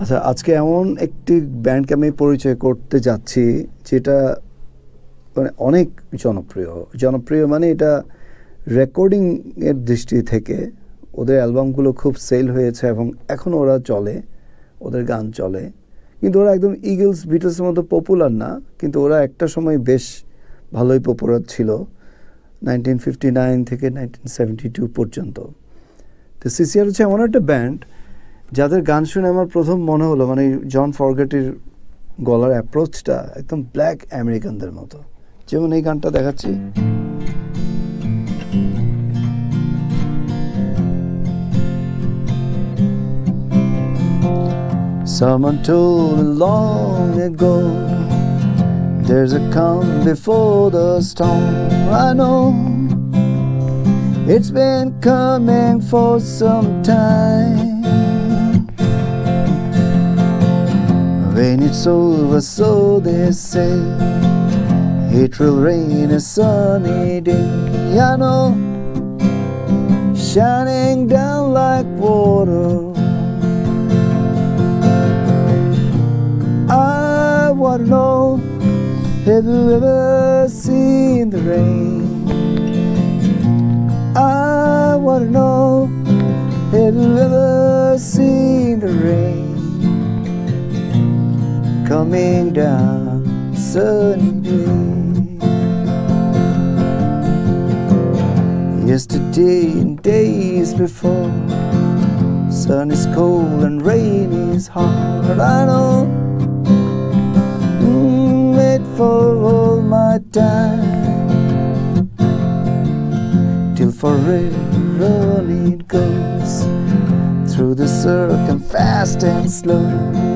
আচ্ছা আজকে এমন একটি ব্যান্ডকে আমি পরিচয় করতে যাচ্ছি যেটা মানে অনেক জনপ্রিয়। জনপ্রিয় মানে এটা রেকর্ডিং এর দৃষ্টি থেকে ওদের অ্যালবামগুলো খুব সেল হয়েছে এবং এখন ওরা চলে, ওদের গান চলে। কিন্তু ওরা একদম ইগলস বিটলসের মতো পপুলার না, কিন্তু ওরা একটা সময় বেশ ভালোই পপুলার ছিল। নাইনটিন ফিফটি নাইন থেকে নাইনটিন সেভেন্টি টু পর্যন্ত। তো সিসিআর হচ্ছে এমন একটা ব্যান্ড যাদের গান শুনে আমার প্রথম মনে হলো মানে জন ফরগেটের গলার অ্যাপ্রোচটা একদম ব্ল্যাক আমেরিকানদের মতো। যেমন এই গানটা দেখাচ্ছি। Someone told me long ago, There's a calm before the storm. I know. It's been coming for some time. When it's over, so they say It will rain a sunny day. I know. Shining down like water. I wanna know Have you ever seen the rain? I wanna know Have you've ever seen the rain. Coming down sunny day. Yesterday and days before Sun is cold and rain is hard. I know Mm, for my time Till forever it goes Through the circle fast and slow.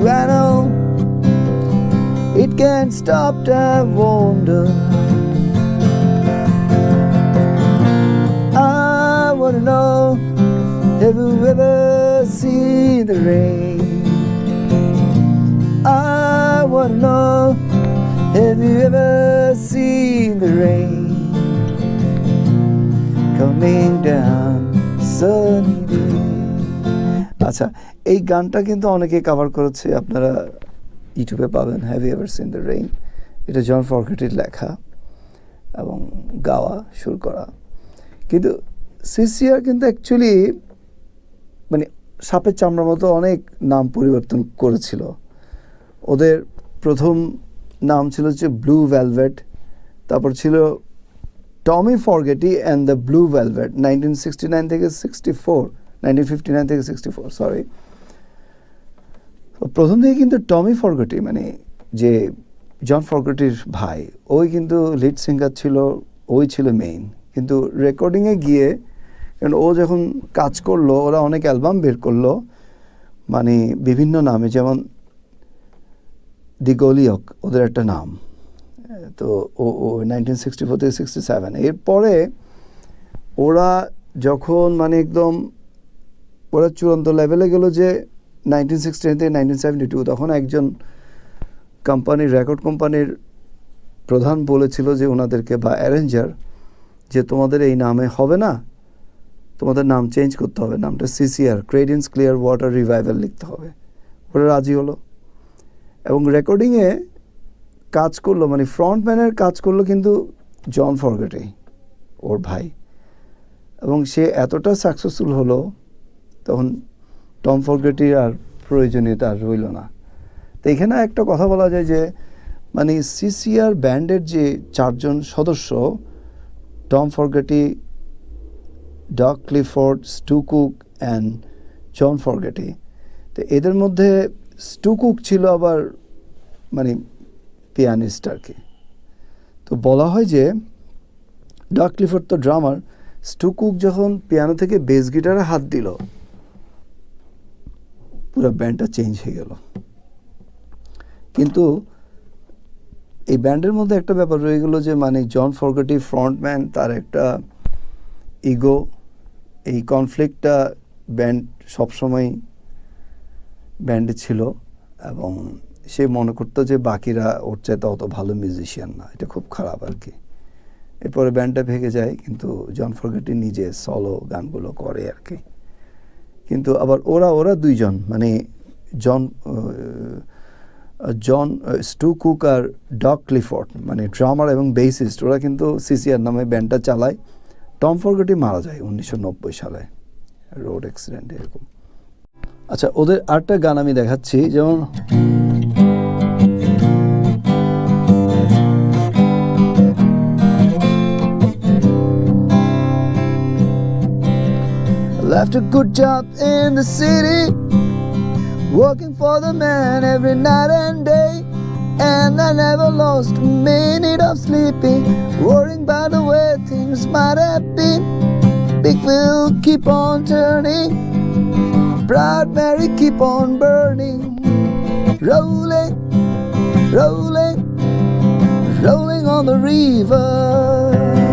I know It can't stop the wonder. I wanna know Have you ever seen the rain? I wanna know Coming down sunny আচ্ছা এই গানটা কিন্তু অনেকে cover করেছে, আপনারা ইউটিউবে পাবেন have you ever seen the rain এটা জন ফরগেটের লেখা এবং গাওয়া, সুর করা। কিন্তু সিসিআর কিন্তু অ্যাকচুয়ালি মানে সাপের চামড়ার মতো অনেক নাম পরিবর্তন করেছিল। ওদের প্রথম নাম ছিল হচ্ছে ব্লু ভেলভেট তারপর ছিল Tommy Fogerty and the Blue Velvet nineteen sixty nine থেকে sixty four nineteen fifty nine থেকে সিক্সটি ফোর সরি প্রথম থেকে কিন্তু টমি ফরগেটি মানে যে জন ফরগেটির ভাই, ওই কিন্তু লিড সিঙ্গার ছিল, ওই ছিল মেইন কিন্তু রেকর্ডিংয়ে গিয়ে, কারণ ও যখন কাজ করল, ওরা অনেক অ্যালবাম বের করল মানে বিভিন্ন নামে, যেমন দি গলিয়ক ওদের একটা নাম। তো ও ও নাইনটিন সিক্সটি ফোর থেকে সিক্সটি সেভেন এরপরে ওরা যখন মানে একদম ওরা চূড়ান্ত লেভেলে গেল যে নাইনটিন সিক্সটি থেকে নাইনটিন সেভেন্টি টু তখন একজন কোম্পানির রেকর্ড কোম্পানির প্রধান বলেছিল যে ওনাদেরকে বা অ্যারেঞ্জার যে তোমাদের এই নামে হবে না, তোমাদের নাম চেঞ্জ করতে হবে, নামটা সিসিআর ক্রেডেন্স ক্লিয়ার ওয়াটার রিভাইভাল লিখতে হবে। ওরা রাজি হলো। এবং রেকর্ডিংয়ে কাজ করল মানে ফ্রন্টম্যানের কাজ করল কিন্তু জন ফরগেটে ওর ভাই। এবং সে এতটা সাকসেসফুল হলো, তখন টম ফরগেটির আর প্রয়োজনীয়তা আর রইল না। তো এখানে একটা কথা বলা যায় যে মানে সিসিআর ব্যান্ডের যে চারজন সদস্য, Tom Fogerty, Doc Clifford, Stu Cook and John Fogerty. তো এদের মধ্যে স্টু কুক ছিল আবার মানে পিয়ানিস্ট আর কি। তো বলা হয় যে, ডক তো ড্রামার স্টু কুক যখন পিয়ানো থেকে বেস গিটারে হাত দিল, পুরো ব্যান্ডটা চেঞ্জ হয়ে গেল। কিন্তু এই ব্যান্ডের মধ্যে একটা ব্যাপার রয়ে গেলো যে মানে জন ফরগেটি ফ্রন্টম্যান তার একটা ইগো এই কনফ্লিক্টটা ব্যান্ড সবসময় ব্যান্ডে ছিল এবং সে মনে করতো যে বাকিরা ওর চাইতে অত ভালো মিউজিশিয়ান না। এটা খুব খারাপ আর কি। এরপরে ব্যান্ডটা ভেঙে যায়, কিন্তু জন ফরগেটি নিজে সলো গানগুলো করে আর কি। কিন্তু আবার ওরা ওরা দুইজন মানে জন জন স্টু কুক আর ডক ক্লিফোর্ড মানে ড্রামার এবং বেসিস্ট ওরা কিন্তু সিসিআর নামে ব্যান্ডটা চালায়। টম ফরগেটি মারা যায় উনিশশো নব্বই সালে রোড অ্যাক্সিডেন্ট এরকম। আচ্ছা ওদের আরেকটা গান আমি দেখাচ্ছি, যেমন Left a good job in the city, working for the man every night and day. And I never lost a minute of sleeping, worrying about the way things might have been. Big wheel keep on turning, Proud Mary keep on burning, rolling, rolling, rolling on the river.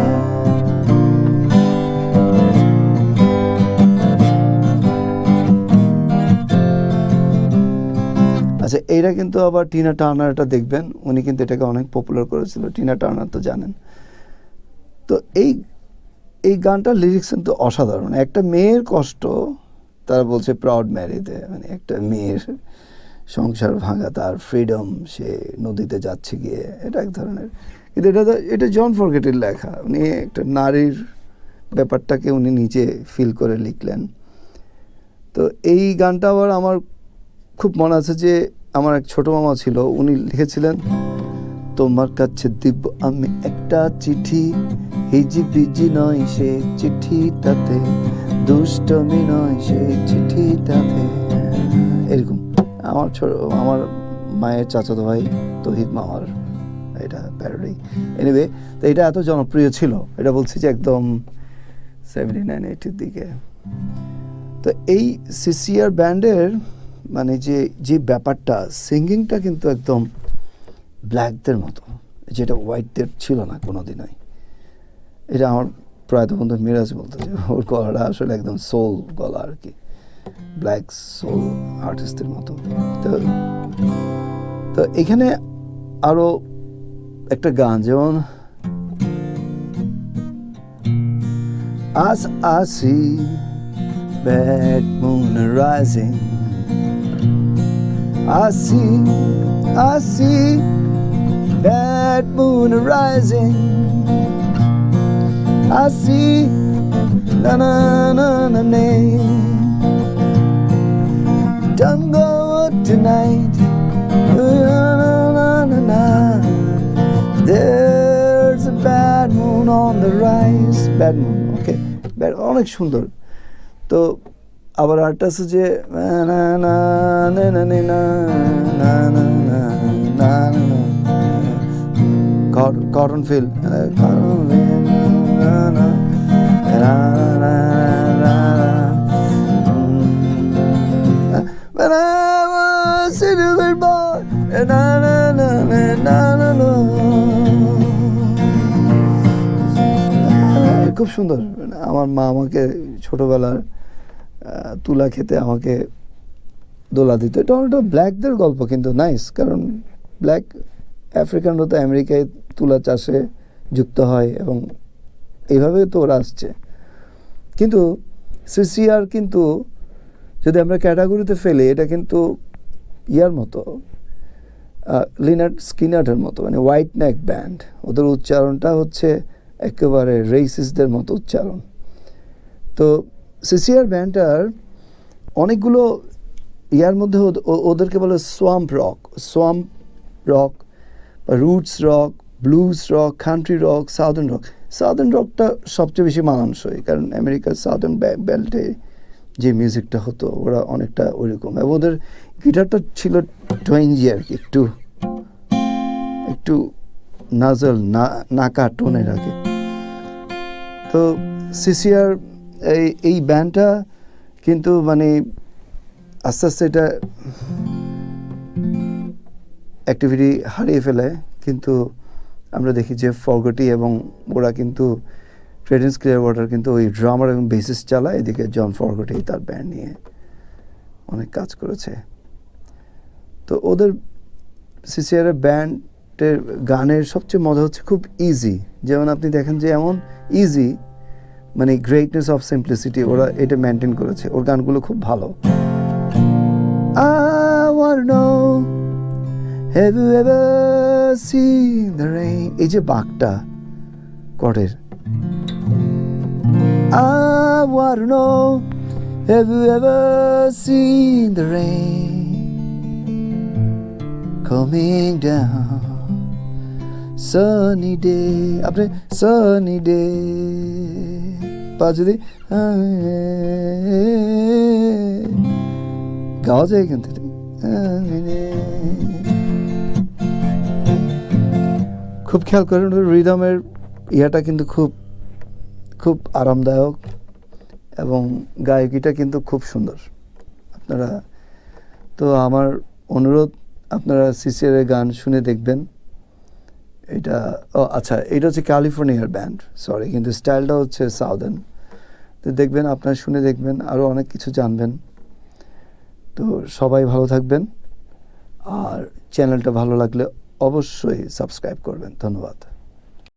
আচ্ছা এইটা কিন্তু আবার টিনা টার্নারটা দেখবেন, উনি কিন্তু এটাকে অনেক popular করেছিল, টিনা টার্নার তো জানেন। তো এই এই গানটার লিরিক্স কিন্তু অসাধারণ। একটা মেয়ের কষ্ট, তারা বলছে প্রাউড ম্যারিতে মানে একটা মেয়ের সংসার ভাঙা তার ফ্রিডম সে নদীতে যাচ্ছে গিয়ে, এটা এক ধরনের। কিন্তু এটা এটা জন ফরগেটের লেখা। উনি একটা নারীর ব্যাপারটাকে উনি নিজে ফিল করে লিখলেন। তো এই গানটা আবার আমার খুব মনে আছে যে আমার এক ছোট মামা ছিল, উনি লিখেছিলেন, তোমার কাছে দিব আমি একটা চিঠি হিজি বিজি নয় সে চিঠিটাতে, দুষ্টমি নয় সে চিঠিটাতে। এরকম। আমার ছোট, আমার মায়ের চাচাতো ভাই তহিদ মামার এটা প্যারোডি এনিওয়ে তো এটা এত জনপ্রিয় ছিল, এটা বলছি যে একদম সেভেন্টি নাইন এইটির দিকে। তো এই সিসিআর ব্যান্ডের মানে যে যে ব্যাপারটা সিঙ্গিংটা কিন্তু একদম ব্ল্যাকদের মতো। যেটা হোয়াইটদের ছিল না কোনো দিনই এটা আমার প্রয়াত বন্ধু মিরাজ বলতো যে ওর গলাটা আসলে একদম সোল গলা আর কি। ব্ল্যাক সোল আর্টিস্টের মতো। তো তো এখানে আরও একটা গান যেমন As I see bad moon rising, see, I see bad moon rising. I see na na na na na. Don't go tonight. Na na na na na. There's a bad moon on the rise. Bad moon, okay. Bad, অনেক সুন্দর তো আবার আরেকটা আছে যে cotton feel খুব সুন্দর আমার মা আমাকে ছোটবেলার তুলা খেতে আমাকে দোলা দিত। এটা অনেকটা ব্ল্যাকদের গল্প, কিন্তু নাইস কারণ ব্ল্যাক আফ্রিকানরা তো আমেরিকায় তুলা চাষে যুক্ত হয় এবং এইভাবে তো ওরা আসছে। কিন্তু সিসিআর কিন্তু যদি আমরা ক্যাটাগরিতে ফেলি, এটা কিন্তু ইয়ার মতো লিনার্ড স্কিনার্টের মতো মানে হোয়াইট নেক ব্যান্ড ওদের উচ্চারণটা হচ্ছে একেবারে রেইসিসদের মতো উচ্চারণ। তো সিসিআর ব্যান্ডটার অনেকগুলো ইয়ার মধ্যে ওদেরকে বলে swamp rock swamp rock roots rock blues rock country rock southern rock southern রকটা সবচেয়ে বেশি মানানসই, কারণ আমেরিকার সাউদার্ন বেল্টে যে মিউজিকটা হতো, ওরা অনেকটা ওইরকম। এবং ওদের গিটারটা ছিল টয়েঞ্জি আর কি, একটু একটু নাজল না, নাকা টোনের আগে। তো সিসিআর এই এই ব্যান্ডটা কিন্তু মানে আস্তে আস্তে এটা অ্যাক্টিভিটি হারিয়ে ফেলে। কিন্তু আমরা দেখি যে ফরগটি এবং ওরা কিন্তু ক্রেডেন্স ক্লিয়ার ওয়াটার কিন্তু ওই ড্রামার এবং বেসিস চালায়। এদিকে জন ফরগটি তার ব্যান্ড নিয়ে অনেক কাজ করেছে। তো ওদের সিসিআরের ব্যান্ড ফরগটের গানের সবচেয়ে মজা হচ্ছে খুব ইজি যেমন আপনি দেখেন যে এমন ইজি মানে গ্রেটনেস অফ সিম্পলিসিটি ওরা এটা মেনটেন করেছে। ওর গানগুলো খুব ভালো। এই যে বাঘটা করের। Coming down? Sunny day, আপনি sunny day পা যদি, গাওয়া যায় কিন্তু খুব খেয়াল করেন রিদমের ইয়াটা কিন্তু খুব খুব আরামদায়ক এবং গায়কিটা কিন্তু খুব সুন্দর। আপনারা, তো আমার অনুরোধ, আপনারা সিসিআর গান শুনে দেখবেন। এটা, ও আচ্ছা এটা হচ্ছে ক্যালিফোর্নিয়ার ব্যান্ড, সরি, কিন্তু স্টাইলটা হচ্ছে সাউদার্ন। তো দেখবেন, আপনার শুনে দেখবেন আরও অনেক কিছু জানবেন। তো সবাই ভালো থাকবেন, আর চ্যানেলটা ভালো লাগলে অবশ্যই সাবস্ক্রাইব করবেন। ধন্যবাদ।